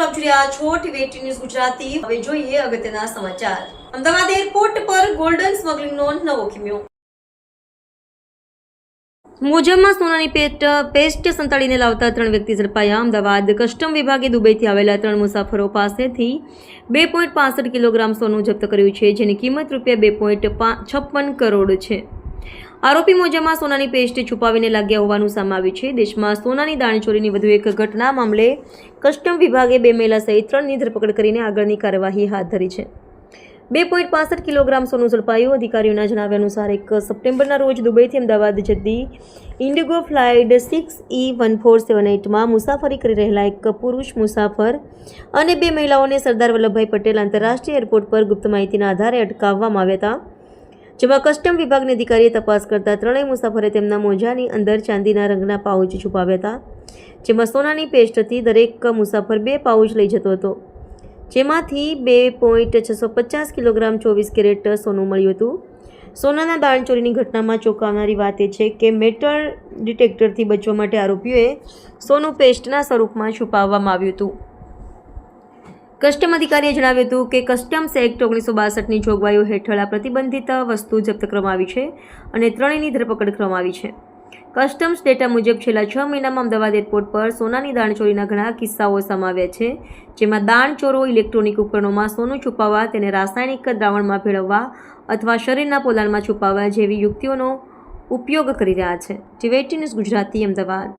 આપ જોઈ રહ્યા છો ન્યૂઝ ગુજરાતી. હવે જોઈએ અગત્યના સમાચાર. અમદાવાદ એરપોર્ટ પર ગોલ્ડન સ્મગલિંગનો નવો કિમ્યો મોજામાં સોનાની પેટ, પેસ્ટ સંતાડીને લાવતા ત્રણ વ્યક્તિ ઝડપાયા. અમદાવાદ કસ્ટમ વિભાગે દુબઈથી આવેલા ત્રણ મુસાફરો પાસેથી બે પોઈન્ટ પાસઠ કિલોગ્રામ સોનું જપ્ત કર્યું છે, જેની કિંમત રૂપિયા બે પોઈન્ટ છપ્પન કરોડ છે. આરોપી મોજામાં સોનાની પેસ્ટ છુપાવીને લાગ્યા હોવાનું સામે આવ્યું છે. દેશમાં સોનાની દાણચોરીની વધુ એક ઘટના મામલે કસ્ટમ વિભાગે બે મહિલા સહિત ત્રણની ધરપકડ કરીને આગળની કાર્યવાહી હાથ ધરી છે. બે પોઈન્ટ પાસઠ કિલોગ્રામ સોનું ઝડપાયું. અધિકારીઓના જણાવ્યા અનુસાર એક સપ્ટેમ્બરના રોજ દુબઈથી અમદાવાદ જતી IndiGo flight six E one four seven એટમાં મુસાફરી કરી રહેલા એક પુરુષ મુસાફર અને બે મહિલાઓને સરદાર વલ્લભભાઈ પટેલ આંતરરાષ્ટ્રીય એરપોર્ટ પર ગુપ્ત માહિતીના આધારે અટકાવવામાં આવ્યા હતા. જેમાં કસ્ટમ વિભાગની અધિકારીએ તપાસ કરતા ત્રણેય મુસાફરે તેમના મોજાની અંદર ચાંદીના રંગના પાઉચ છુપાવ્યા હતા, જેમાં સોનાની પેસ્ટ હતી. દરેક મુસાફર બે પાઉચ લઈ જતો હતો, જેમાંથી બે પોઈન્ટ છસો પચાસ કિલોગ્રામ ચોવીસ કેરેટ સોનું મળ્યું હતું. સોનાના દાણચોરીની ઘટનામાં ચોંકાવનારી વાત એ છે કે મેટલ ડિટેક્ટરથી બચવા માટે આરોપીઓએ સોનું પેસ્ટના સ્વરૂપમાં છુપાવવામાં આવ્યું હતું. કસ્ટમ અધિકારીએ જણાવ્યું હતું કે કસ્ટમ્સ એક્ટ ઓગણીસો બાસઠની જોગવાઈઓ હેઠળ આ પ્રતિબંધિત વસ્તુ જપ્ત કરવામાં આવી છે અને ત્રણેયની ધરપકડ કરવામાં આવી છે. કસ્ટમ્સ ડેટા મુજબ છેલ્લા છ મહિનામાં અમદાવાદ એરપોર્ટ પર સોનાની દાણચોરીના ઘણા કિસ્સાઓ સમાવ્યા છે, જેમાં દાણચોરો ઇલેક્ટ્રોનિક ઉપકરણોમાં સોનું છુપાવવા, તેને રાસાયણિક દ્રાવણમાં ભેળવવા અથવા શરીરના પોલાણમાં છુપાવવા જેવી યુક્તિઓનો ઉપયોગ કરી રહ્યા છે. ટીવેટી ન્યૂઝ ગુજરાતી, અમદાવાદ.